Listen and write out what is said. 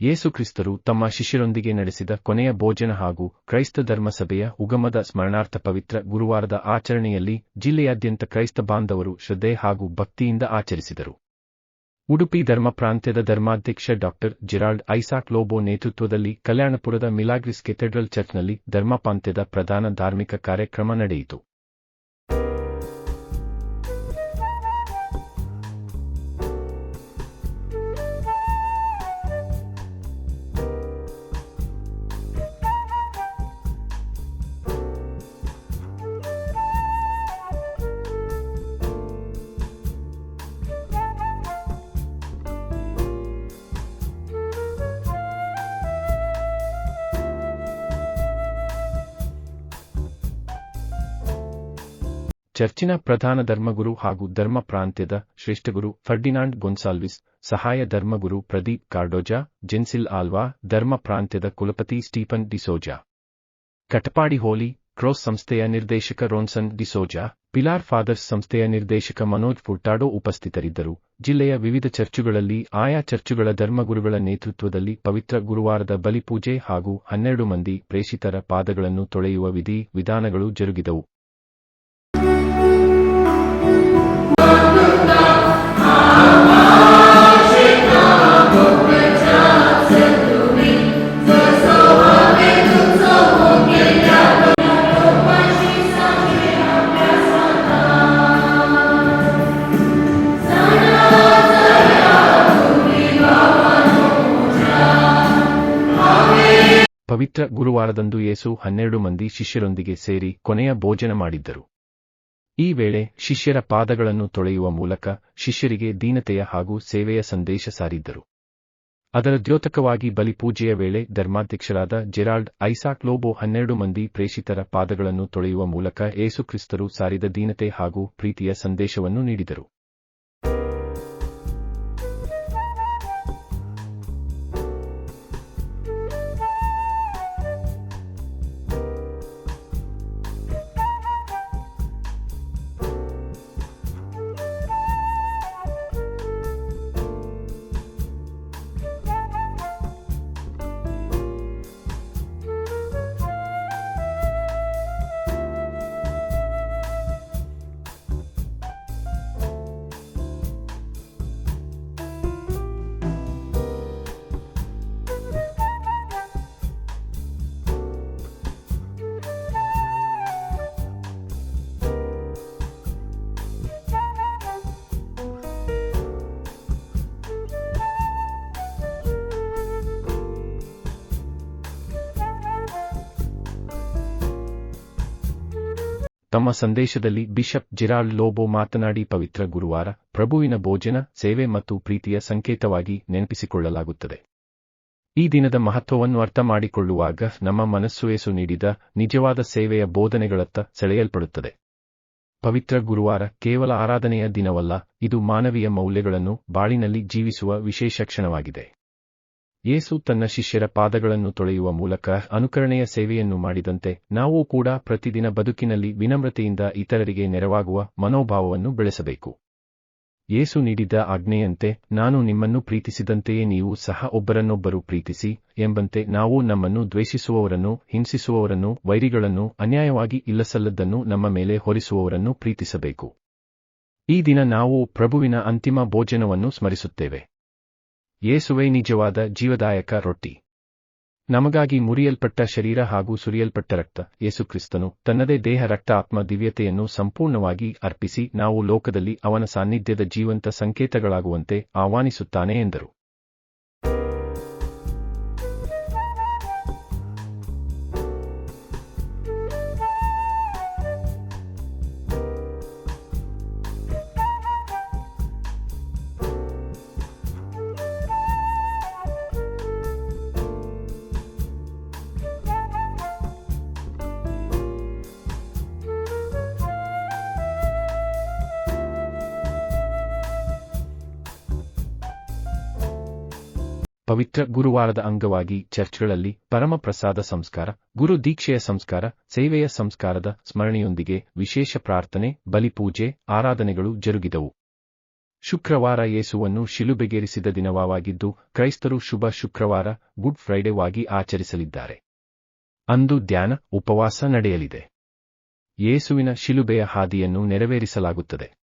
ಯೇಸು ಕ್ರಿಸ್ತರು ತಮ್ಮ ಶಿಷ್ಯರೊಂದಿಗೆ ನಡೆಸಿದ ಕೊನೆಯ ಭೋಜನ ಹಾಗೂ ಕ್ರೈಸ್ತ ಧರ್ಮಸಭೆಯ ಉಗಮದ ಸ್ಮರಣಾರ್ಥ ಪವಿತ್ರ ಗುರುವಾರದ ಆಚರಣೆಯಲ್ಲಿ ಜಿಲ್ಲೆಯಾದ್ಯಂತ ಕ್ರೈಸ್ತ ಬಾಂಧವರು ಶ್ರದ್ಧೆ ಹಾಗೂ ಭಕ್ತಿಯಿಂದ ಆಚರಿಸಿದರು. ಉಡುಪಿ ಧರ್ಮ ಪ್ರಾಂತ್ಯದ ಧರ್ಮಾಧ್ಯಕ್ಷ ಡಾಕ್ಟರ್ ಜಿರಾಲ್ಡ್ ಐಸಾಕ್ ಲೋಬೋ ನೇತೃತ್ವದಲ್ಲಿ ಕಲ್ಯಾಣಪುರದ ಮಿಲಾಗ್ರಿಸ್ ಕೆಥೆಡ್ರಲ್ ಚರ್ಚ್ನಲ್ಲಿ ಧರ್ಮಪಾಂತ್ಯದ ಪ್ರಧಾನ ಧಾರ್ಮಿಕ ಕಾರ್ಯಕ್ರಮ ನಡೆಯಿತು. ಚರ್ಚಿನ ಪ್ರಧಾನ ಧರ್ಮಗುರು ಹಾಗೂ ಧರ್ಮ ಪ್ರಾಂತ್ಯದ ಶ್ರೇಷ್ಠಗುರು ಫರ್ಡಿನಾಂಡ್ ಗೊನ್ಸಾಲ್ವಿಸ್ ಸಹಾಯ ಧರ್ಮಗುರು ಪ್ರದೀಪ್ ಕಾರ್ಡೋಜಾ, ಜೆನ್ಸಿಲ್ ಆಲ್ವಾ, ಧರ್ಮ ಪ್ರಾಂತ್ಯದ ಕುಲಪತಿ Stephen D'Souza. Katapadi holy, cross ಸಂಸ್ಥೆಯ ನಿರ್ದೇಶಕ ರೋನ್ಸನ್ ಡಿಸೋಜಾ, ಪಿಲಾರ್ ಫಾದರ್ಸ್ ಸಂಸ್ಥೆಯ ನಿರ್ದೇಶಕ ಮನೋಜ್ ಫುರ್ಟಾಡೋ ಉಪಸ್ಥಿತರಿದ್ದರು. ಜಿಲ್ಲೆಯ ವಿವಿಧ ಚರ್ಚುಗಳಲ್ಲಿ ಆಯಾ ಚರ್ಚುಗಳ ಧರ್ಮಗುರುಗಳ ನೇತೃತ್ವದಲ್ಲಿ ಪವಿತ್ರ ಗುರುವಾರದ ಬಲಿಪೂಜೆ ಹಾಗೂ ಹನ್ನೆರಡು ಮಂದಿ ಪ್ರೇಷಿತರ ಪಾದಗಳನ್ನು ತೊಳೆಯುವ ವಿಧಿ ವಿಧಾನಗಳು ಜರುಗಿದವು. ಪವಿತ್ರ ಗುರುವಾರದಂದು ಯೇಸು ಹನ್ನೆರಡು ಮಂದಿ ಶಿಷ್ಯರೊಂದಿಗೆ ಸೇರಿ ಕೊನೆಯ ಭೋಜನ ಮಾಡಿದ್ದರು. ಈ ವೇಳೆ ಶಿಷ್ಯರ ಪಾದಗಳನ್ನು ತೊಳೆಯುವ ಮೂಲಕ ಶಿಷ್ಯರಿಗೆ ದೀನತೆಯ ಹಾಗೂ ಸೇವೆಯ ಸಂದೇಶ ಸಾರಿದ್ದರು. ಅದರ ದ್ಯೋತಕವಾಗಿ ಬಲಿಪೂಜೆಯ ವೇಳೆ ಧರ್ಮಾಧ್ಯಕ್ಷರಾದ ಜೆರಾಲ್ಡ್ ಐಸಾಕ್ ಲೋಬೋ ಹನ್ನೆರಡು ಮಂದಿ ಪ್ರೇಷಿತರ ಪಾದಗಳನ್ನು ತೊಳೆಯುವ ಮೂಲಕ ಏಸುಕ್ರಿಸ್ತರು ಸಾರಿದ ದೀನತೆ ಹಾಗೂ ಪ್ರೀತಿಯ ಸಂದೇಶವನ್ನು ನೀಡಿದರು. ತಮ್ಮ ಸಂದೇಶದಲ್ಲಿ ಬಿಷಪ್ ಜಿರಾಲ್ಡ್ ಲೋಬೋ ಮಾತನಾಡಿ, ಪವಿತ್ರ ಗುರುವಾರ ಪ್ರಭುವಿನ ಭೋಜನ, ಸೇವೆ ಮತ್ತು ಪ್ರೀತಿಯ ಸಂಕೇತವಾಗಿ ನೆನಪಿಸಿಕೊಳ್ಳಲಾಗುತ್ತದೆ. ಈ ದಿನದ ಮಹತ್ವವನ್ನು ಅರ್ಥ ಮಾಡಿಕೊಳ್ಳುವಾಗ ನಮ್ಮ ಮನಸ್ಸು ನೀಡಿದ ನಿಜವಾದ ಸೇವೆಯ ಬೋಧನೆಗಳತ್ತ ಸೆಳೆಯಲ್ಪಡುತ್ತದೆ. ಪವಿತ್ರ ಗುರುವಾರ ಕೇವಲ ಆರಾಧನೆಯ ದಿನವಲ್ಲ, ಇದು ಮಾನವೀಯ ಮೌಲ್ಯಗಳನ್ನು ಬಾಳಿನಲ್ಲಿ ಜೀವಿಸುವ ವಿಶೇಷ ಕ್ಷಣವಾಗಿದೆ. ಯೇಸು ತನ್ನ ಶಿಷ್ಯರ ಪಾದಗಳನ್ನು ತೊಳೆಯುವ ಮೂಲಕ ಅನುಕರಣೆಯ ಸೇವೆಯನ್ನು ಮಾಡಿದಂತೆ ನಾವು ಕೂಡ ಪ್ರತಿದಿನ ಬದುಕಿನಲ್ಲಿ ವಿನಮ್ರತೆಯಿಂದ ಇತರರಿಗೆ ನೆರವಾಗುವ ಮನೋಭಾವವನ್ನು ಬೆಳೆಸಬೇಕು. ಯೇಸು ನೀಡಿದ ಆಜ್ಞೆಯಂತೆ ನಾನು ನಿಮ್ಮನ್ನು ಪ್ರೀತಿಸಿದಂತೆಯೇ ನೀವು ಸಹ ಒಬ್ಬರನ್ನೊಬ್ಬರು ಪ್ರೀತಿಸಿ ಎಂಬಂತೆ ನಾವು ನಮ್ಮನ್ನು ದ್ವೇಷಿಸುವವರನ್ನು, ಹಿಂಸಿಸುವವರನ್ನು, ವೈರಿಗಳನ್ನು, ಅನ್ಯಾಯವಾಗಿ ಇಲ್ಲಸಲ್ಲದ್ದನ್ನು ನಮ್ಮ ಮೇಲೆ ಹೊರಿಸುವವರನ್ನು ಪ್ರೀತಿಸಬೇಕು. ಈ ದಿನ ನಾವು ಪ್ರಭುವಿನ ಅಂತಿಮ ಭೋಜನವನ್ನು ಸ್ಮರಿಸುತ್ತೇವೆ. ಯೇಸುವೇ ನಿಜವಾದ ಜೀವದಾಯಕ ರೊಟ್ಟಿ. ನಮಗಾಗಿ ಮುರಿಯಲ್ಪಟ್ಟ ಶರೀರ ಹಾಗೂ ಸುರಿಯಲ್ಪಟ್ಟ ರಕ್ತ ಯೇಸುಕ್ರಿಸ್ತನು ತನ್ನದೇ ದೇಹ ರಕ್ತ ಆತ್ಮ ದಿವ್ಯತೆಯನ್ನು ಸಂಪೂರ್ಣವಾಗಿ ಅರ್ಪಿಸಿ ನಾವು ಲೋಕದಲ್ಲಿ ಅವನ ಸಾನ್ನಿಧ್ಯದ ಜೀವಂತ ಸಂಕೇತಗಳಾಗುವಂತೆ ಆಹ್ವಾನಿಸುತ್ತಾನೆ ಎಂದರು. ಪವಿತ್ರ ಗುರುವಾರದ ಅಂಗವಾಗಿ ಚರ್ಚ್ಗಳಲ್ಲಿ ಪರಮಪ್ರಸಾದ ಸಂಸ್ಕಾರ, ಗುರು ದೀಕ್ಷೆಯ ಸಂಸ್ಕಾರ, ಸೇವೆಯ ಸಂಸ್ಕಾರದ ಸ್ಮರಣೆಯೊಂದಿಗೆ ವಿಶೇಷ ಪ್ರಾರ್ಥನೆ, ಬಲಿಪೂಜೆ, ಆರಾಧನೆಗಳು ಜರುಗಿದವು. ಶುಕ್ರವಾರ ಯೇಸುವನ್ನು ಶಿಲುಬೆಗೇರಿಸಿದ ದಿನವಾಗಿದ್ದು ಕ್ರೈಸ್ತರು ಶುಭ ಶುಕ್ರವಾರ, ಗುಡ್ ಫ್ರೈಡೆವಾಗಿ ಆಚರಿಸಲಿದ್ದಾರೆ. ಅಂದು ಧ್ಯಾನ, ಉಪವಾಸ ನಡೆಯಲಿದೆ. ಯೇಸುವಿನ ಶಿಲುಬೆಯ ಹಾದಿಯನ್ನು ನೆರವೇರಿಸಲಾಗುತ್ತದೆ.